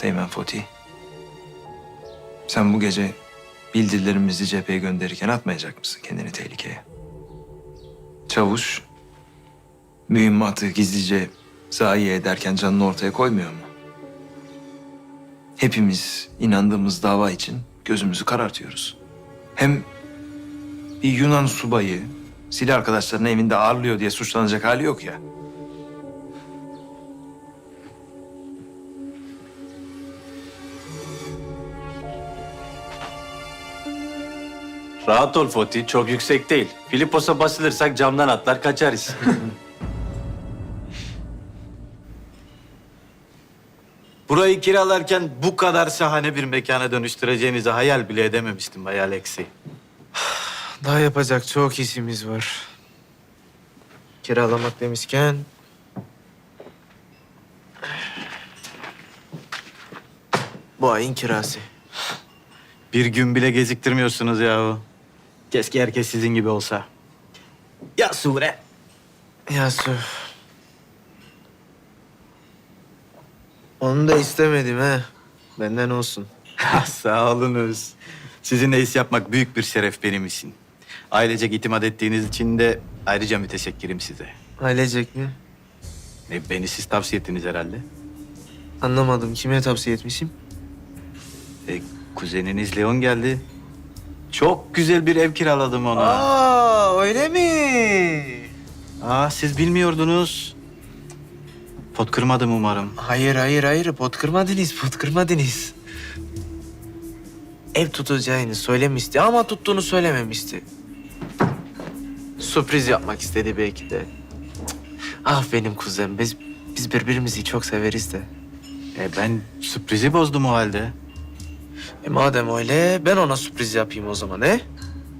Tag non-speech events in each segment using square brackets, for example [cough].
Teğmen Fatih. Sen bu gece bildirilerimizi cepheye gönderirken atmayacak mısın kendini tehlikeye? Çavuş mühimmatı gizlice zayi ederken canını ortaya koymuyor mu? Hepimiz inandığımız dava için gözümüzü karartıyoruz. Hem bir Yunan subayı silah arkadaşlarını evinde ağırlıyor diye suçlanacak hali yok ya. Rahat ol Foti, çok yüksek değil. Filipos'a basılırsak camdan atlar kaçarız. [laughs] Burayı kiralarken bu kadar şahane bir mekana dönüştüreceğinizi hayal bile edememiştim Bay Alexi. [sighs] Daha yapacak çok işimiz var. Kiralamak demişken... Bu ayın kirası. Bir gün bile geciktirmiyorsunuz yahu. Keşke herkes sizin gibi olsa. Ya Sure. Yasu. Onu da istemedim ha. Benden olsun. [laughs] Sağ olunuz. Sizinle iş yapmak büyük bir şeref benim için. Ailecek itimat ettiğiniz için de ayrıca müteşekkirim size. Ailecek mi? E, beni siz tavsiye ettiniz herhalde. Anlamadım. Kime tavsiye etmişim? E, kuzeniniz Leon geldi. Çok güzel bir ev kiraladım ona. Aa, öyle mi? Aa, siz bilmiyordunuz. Pot kırmadım umarım. Hayır, hayır, hayır. Pot kırmadınız, pot kırmadınız. Ev tutacağını söylemişti ama tuttuğunu söylememişti. Sürpriz yapmak istedi belki de. Cık. Ah benim kuzen, biz, biz birbirimizi çok severiz de. E, ben sürprizi bozdum o halde. E madem öyle, ben ona sürpriz yapayım o zaman, he?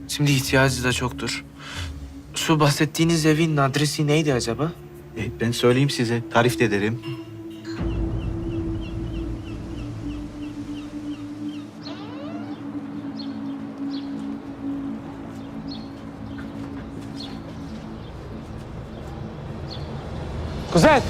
Şimdi ihtiyacı da çoktur. Şu bahsettiğiniz evin adresi neydi acaba? E, ben söyleyeyim size, tarif de ederim. Kuzen!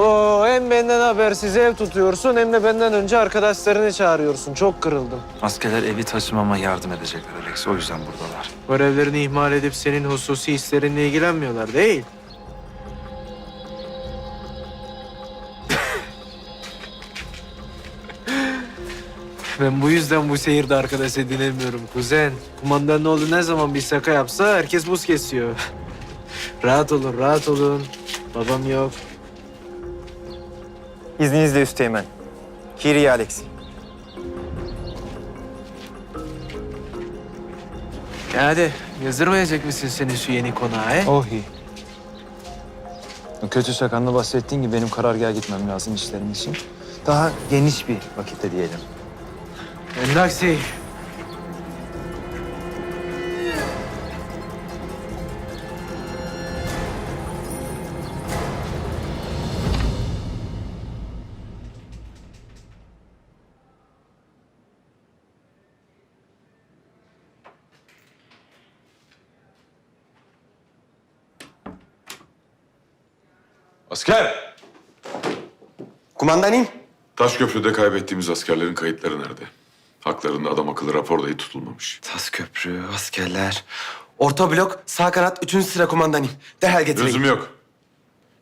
Oo, hem benden habersiz ev tutuyorsun hem de benden önce arkadaşlarını çağırıyorsun. Çok kırıldım. Askerler evi taşımama yardım edecekler Alex. O yüzden buradalar. Görevlerini ihmal edip senin hususi hislerinle ilgilenmiyorlar değil. [laughs] Ben bu yüzden bu şehirde arkadaş edinemiyorum kuzen. Kumandan ne oldu ne zaman bir şaka yapsa herkes buz kesiyor. [laughs] rahat olun, rahat olun. Babam yok. İzninizle Üsteğmen. Kiri Alexi. E hadi, yazdırmayacak mısın senin şu yeni konağı he? Ohi. O kötü şakanla bahsettiğin gibi benim karargaha gitmem lazım işlerim için. Daha geniş bir vakitte diyelim. Endaksi. Asker! Kumandanım. Taşköprü'de kaybettiğimiz askerlerin kayıtları nerede? Haklarında adam akıllı rapor dahi tutulmamış. Tas köprü, askerler. Orta blok, sağ kanat, üçüncü sıra kumandanım. Derhal getirin. Lüzum yok.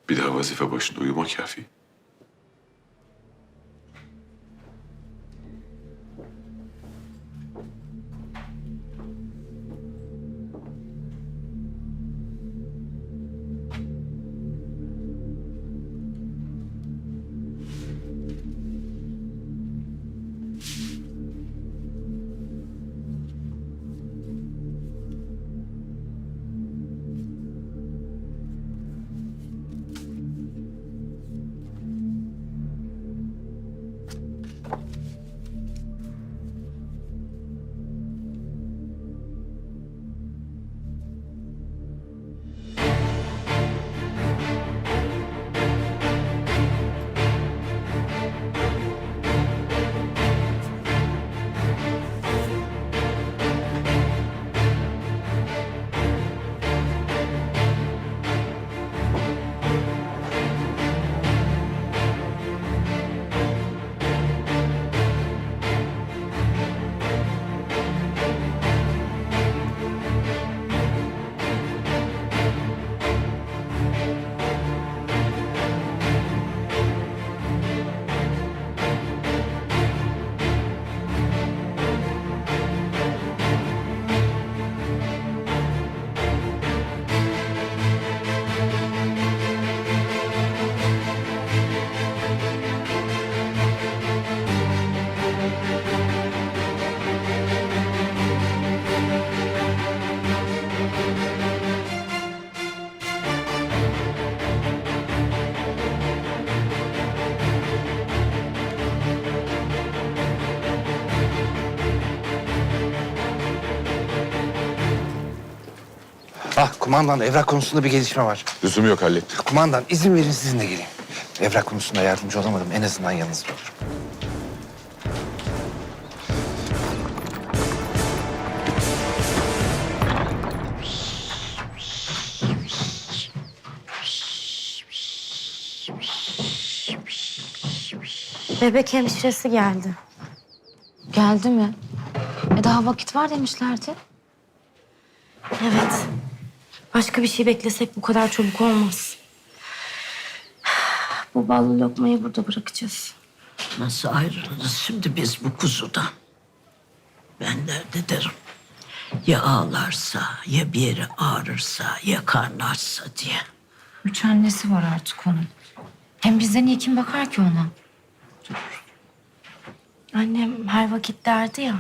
Bir daha vazife başında uyuma kafi. Ah kumandan evrak konusunda bir gelişme var. Lüzum yok hallettim. Kumandan izin verin sizinle geleyim. Evrak konusunda yardımcı olamadım. En azından yanınızda olurum. Bebek hemşiresi geldi. Geldi mi? E daha vakit var demişlerdi. Evet. Başka bir şey beklesek bu kadar çabuk olmaz. Bu ballı lokmayı burada bırakacağız. Nasıl ayrılırız şimdi biz bu kuzudan? Ben nerede derim? Ya ağlarsa, ya bir yeri ağrırsa, ya karnı açsa diye. Üç annesi var artık onun. Hem bizden iyi kim bakar ki ona? Annem her vakit derdi ya.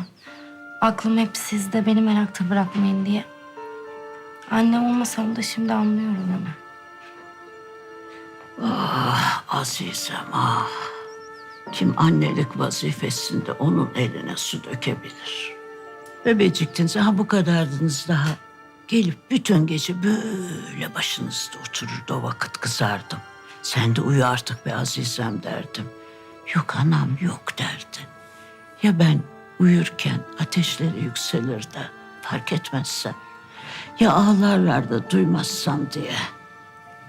Aklım hep sizde, beni merakta bırakmayın diye. Anne olmasam da şimdi anlıyorum onu. Azizem ah. Kim annelik vazifesinde onun eline su dökebilir. Bebeciktiniz ha bu kadardınız daha. Gelip bütün gece böyle başınızda otururdu o vakit kızardım. Sen de uyu artık be Azizem derdim. Yok anam yok derdi. Ya ben uyurken ateşleri yükselir de fark etmezse. Ya ağlarlar da duymazsam diye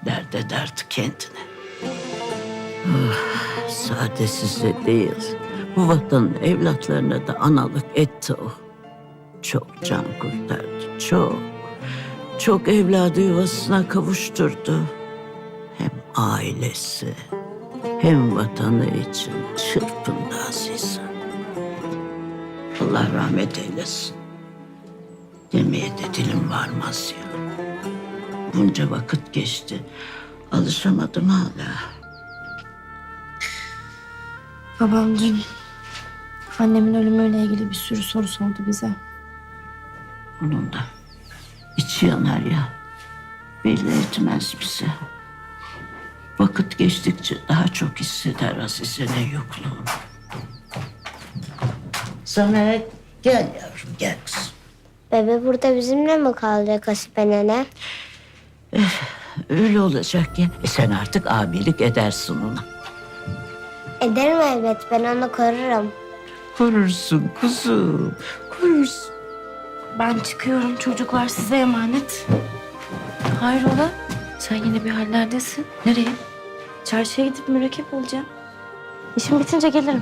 dert ederdi kendine. Ah, sade size değil. Bu vatanın evlatlarına da analık etti o. Çok can kurtardı, çok. Çok evladı yuvasına kavuşturdu. Hem ailesi, hem vatanı için çırpındı Azize. Allah rahmet eylesin. Demeye de dilim varmaz ya. Bunca vakit geçti. Alışamadım hala. Babam dün annemin ölümüyle ilgili bir sürü soru sordu bize. Onun da içi yanar ya. Belli etmez bize. Vakit geçtikçe daha çok hisseder Azize'nin yokluğunu. Samet gel yavrum gel kızım. Bebe burada bizimle mi kalacak Hasibe nene? Öyle olacak ya. E sen artık abilik edersin ona. Ederim elbet ben onu korurum. Korursun kuzum. Korursun. Ben çıkıyorum çocuklar size emanet. Hayrola? Sen yine bir hallerdesin. Nereye? Çarşıya gidip mürekkep alacağım. İşim bitince gelirim.